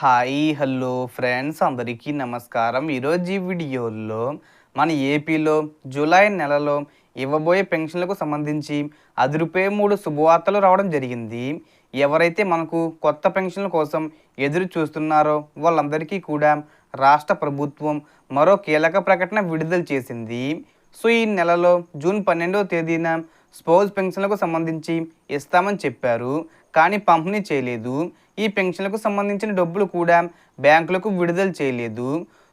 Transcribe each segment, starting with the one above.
Hi hello friends అందరికీ నమస్కారం. ఈరోజు ఈ వీడియోలో మన ఏపీలో జూలై నెలలో ఇవ్వబోయే పెన్షన్లకు సంబంధించి అదిరిపోయే మూడు శుభవార్తలు రావడం జరిగింది. ఎవరైతే మనకు కొత్త పెన్షన్ల కోసం ఎదురు చూస్తున్నారో వాళ్ళందరికీ కూడా రాష్ట్ర ప్రభుత్వం మరో కీలక ప్రకటన విడుదల చేసింది. సో ఈ నెలలో జూన్ పన్నెండవ తేదీన స్పౌజ్ పెన్షన్లకు సంబంధించి ఇస్తామని చెప్పారు కానీ పంపిణీ చేయలేదు. ఈ పెన్షన్లకు సంబంధించిన డబ్బులు కూడా బ్యాంకులకు విడుదల చేయలేదు.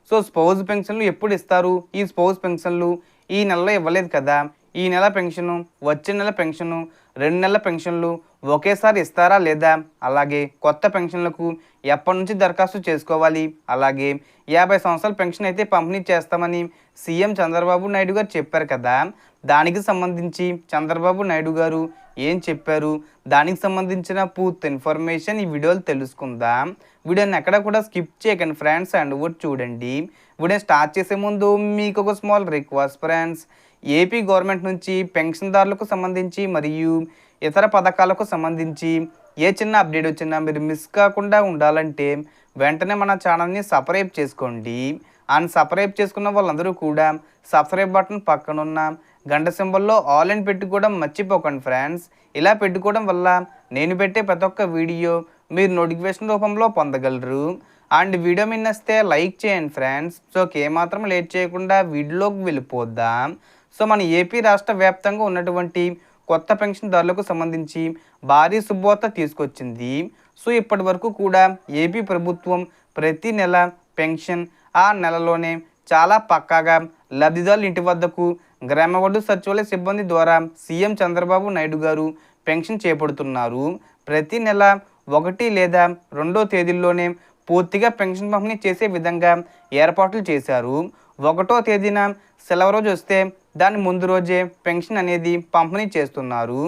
సో స్పౌజ్ పెన్షన్లు ఎప్పుడు ఇస్తారు? ఈ స్పౌజ్ పెన్షన్లు ఈ నెలలో ఇవ్వలేదు కదా. ఈ నెల పెన్షను వచ్చే నెల పెన్షను రెండు నెలల పెన్షన్లు ఒకేసారి ఇస్తారా లేదా? అలాగే కొత్త పెన్షన్లకు ఎప్పటి నుంచి దరఖాస్తు చేసుకోవాలి? అలాగే యాభై సంవత్సరాల పెన్షన్ అయితే పంపిణీ చేస్తామని సీఎం చంద్రబాబు నాయుడు గారు చెప్పారు కదా. దానికి సంబంధించి చంద్రబాబు నాయుడు గారు ఏం చెప్పారు? దానికి సంబంధించిన పూర్తి ఇన్ఫర్మేషన్ ఈ వీడియోలు తెలుసుకుందాం. వీడియోని ఎక్కడ కూడా స్కిప్ చేయకండి ఫ్రెండ్స్ అండ్ కూడా చూడండి. వీడియో స్టార్ట్ చేసే ముందు మీకు ఒక small request friends. AP government నుంచి పెన్షన్దారులకు సంబంధించి మరియు ఇతర పథకాలకు సంబంధించి ఏ చిన్న అప్డేట్ వచ్చినా మీరు మిస్ కాకుండా ఉండాలంటే వెంటనే మన ఛానల్ని సబ్స్క్రైబ్ చేసుకోండి. అండ్ సబ్స్క్రైబ్ చేసుకున్న వాళ్ళందరూ కూడా సబ్స్క్రైబ్ బటన్ పక్కనున్న గంట సింబల్లో ఆల్ అని పెట్టుకోవడం మర్చిపోకండి ఫ్రెండ్స్ ఇలా పెట్టుకోవడం వల్ల నేను పెట్టే ప్రతి ఒక్క వీడియో మీరు నోటిఫికేషన్ రూపంలో పొందగలరు. అండ్ వీడియో మిన్నస్తే లైక్ చేయండి ఫ్రెండ్స్ సో ఏమాత్రం లేట్ చేయకుండా వీడియోలోకి వెళ్ళిపోద్దాం సో మన ఏపీ రాష్ట్ర వ్యాప్తంగా ఉన్నటువంటి కొత్త పెన్షన్దారులకు సంబంధించి భారీ శుభవార్త తీసుకొచ్చింది. సో ఇప్పటి వరకు కూడా ఏపీ ప్రభుత్వం ప్రతి నెల పెన్షన్ ఆ నెలలోనే చాలా పక్కాగా లబ్ధిదారుల ఇంటి వద్దకు గ్రామ వార్డు సచివాలయ సిబ్బంది ద్వారా సీఎం చంద్రబాబు నాయుడు గారు పెన్షన్ చేపడుతున్నారు. ప్రతి నెల ఒకటి లేదా రెండో తేదీల్లోనే పూర్తిగా పెన్షన్ పంపిణీ చేసే విధంగా ఏర్పాట్లు చేశారు. ఒకటో తేదీన సెలవు రోజు వస్తే దాని ముందు రోజే పెన్షన్ అనేది పంపిణీ చేస్తున్నారు.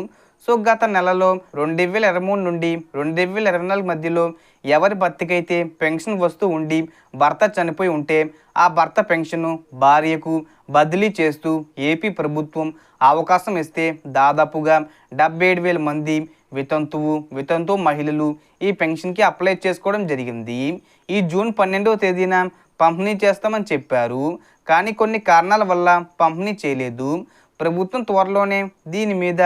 సో గత నెలలో రెండు వేల ఇరవై మూడు నుండి రెండు వేల ఇరవై నాలుగు మధ్యలో ఎవరి భర్తకైతే పెన్షన్ వస్తూ ఉండి భర్త చనిపోయి ఉంటే ఆ భర్త పెన్షన్ను భార్యకు బదిలీ చేస్తూ ఏపీ ప్రభుత్వం అవకాశం ఇస్తే దాదాపుగా డెబ్బై ఏడు వేల మంది వితంతువు వితంతు మహిళలు ఈ పెన్షన్కి అప్లై చేసుకోవడం జరిగింది. ఈ జూన్ పన్నెండవ తేదీన పంపిణీ చేస్తామని చెప్పారు. కానీ కొన్ని కారణాల వల్ల పంపిణీ చేయలేదు. ప్రభుత్వం త్వరలోనే దీని మీద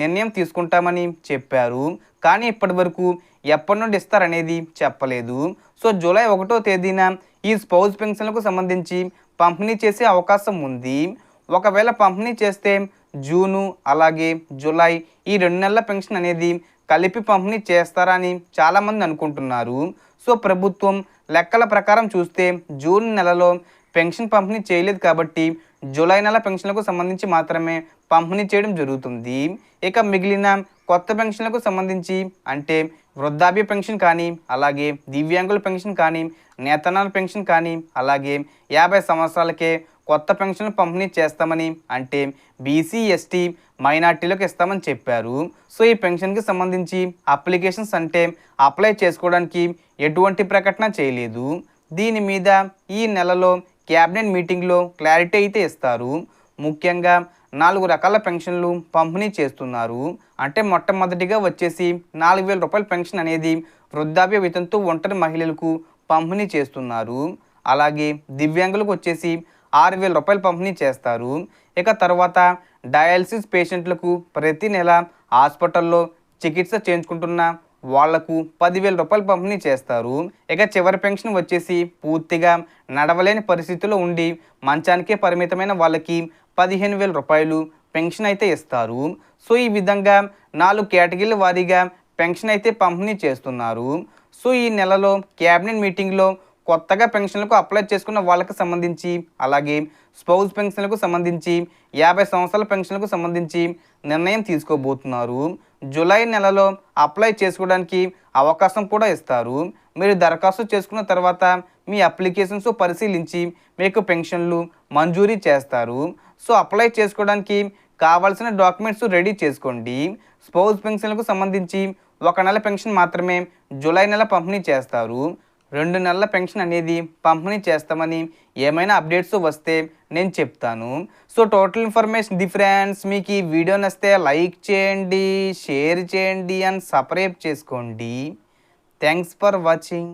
నిర్ణయం తీసుకుంటామని చెప్పారు. కానీ ఇప్పటి వరకు ఎప్పటి నుండి ఇస్తారనేది చెప్పలేదు. సో జూలై ఒకటో తేదీన ఈ స్పౌజ్ పెన్షన్లకు సంబంధించి పంపిణీ చేసే అవకాశం ఉంది. ఒకవేళ పంపిణీ చేస్తే జూను అలాగే జూలై ఈ రెండు నెలల పెన్షన్ అనేది కలిపి పంపిణీ చేస్తారని చాలామంది అనుకుంటున్నారు. సో ప్రభుత్వం లెక్కల ప్రకారం చూస్తే జూన్ నెలలో పెన్షన్ పంపిణీ చేయలేదు కాబట్టి జూలై నెల పెన్షన్లకు సంబంధించి మాత్రమే పంపిణీ చేయడం జరుగుతుంది. ఇక మిగిలిన కొత్త పెన్షన్లకు సంబంధించి అంటే వృద్ధాప్య పెన్షన్ కానీ అలాగే దివ్యాంగుల పెన్షన్ కానీ నేతనాల పెన్షన్ కానీ అలాగే యాభై సంవత్సరాలకే కొత్త పెన్షన్ పంపిణీ చేస్తామని అంటే బీసీ ఎస్టీ మైనార్టీలకు ఇస్తామని చెప్పారు. సో ఈ పెన్షన్కి సంబంధించి అప్లికేషన్స్ అంటే అప్లై చేసుకోవడానికి ఎటువంటి ప్రకటన చేయలేదు. దీని మీద ఈ నెలలో క్యాబినెట్ మీటింగ్లో క్లారిటీ అయితే ఇస్తారు. ముఖ్యంగా నాలుగు రకాల పెన్షన్లు పంపిణీ చేస్తున్నారు. అంటే మొట్టమొదటిగా వచ్చేసి నాలుగు వేల రూపాయల పెన్షన్ అనేది వృద్ధాప్య వేతనంతో ఒంటరి మహిళలకు పంపిణీ చేస్తున్నారు. అలాగే దివ్యాంగులకు వచ్చేసి ఆరు వేల రూపాయలు పంపిణీ చేస్తారు. ఇక తర్వాత డయాలసిస్ పేషెంట్లకు ప్రతి నెల హాస్పిటల్లో చికిత్స చేయించుకుంటున్న వాళ్ళకు పదివేల రూపాయలు పంపిణీ చేస్తారు. ఇక చివరి పెన్షన్ వచ్చేసి పూర్తిగా నడవలేని పరిస్థితిలో ఉండి మంచానికే పరిమితమైన వాళ్ళకి పదిహేను వేల రూపాయలు పెన్షన్ అయితే ఇస్తారు. సో ఈ విధంగా నాలుగు కేటగిరీల వారీగా పెన్షన్ అయితే పంపిణీ చేస్తున్నారు. సో ఈ నెలలో క్యాబినెట్ మీటింగ్లో కొత్తగా పెన్షన్లకు అప్లై చేసుకున్న వాళ్ళకి సంబంధించి అలాగే స్పౌజ్ పెన్షన్లకు సంబంధించి యాభై సంవత్సరాల పెన్షన్లకు సంబంధించి నిర్ణయం తీసుకోబోతున్నారు. జూలై నెలలో అప్లై చేసుకోవడానికి అవకాశం కూడా ఇస్తారు. మీరు దరఖాస్తు చేసుకున్న తర్వాత మీ అప్లికేషన్స్ పరిశీలించి మీకు పెన్షన్లు మంజూరీ చేస్తారు. సో అప్లై చేసుకోవడానికి కావాల్సిన డాక్యుమెంట్స్ రెడీ చేసుకోండి. స్పౌజ్ పెన్షన్లకు సంబంధించి ఒక నెల పెన్షన్ మాత్రమే జూలై నెల పంపిణీ చేస్తారు. రెండు నెలల పెన్షన్ అనేది పంపిణీ చేస్తామని ఏమైనా అప్డేట్స్ వస్తే నేను చెప్తాను. సో టోటల్ ఇన్ఫర్మేషన్ డిఫరెన్స్ మీకు ఈ వీడియో నచ్చితే లైక్ చేయండి షేర్ చేయండి అండ్ సబ్స్క్రైబ్ చేసుకోండి. Thanks for watching.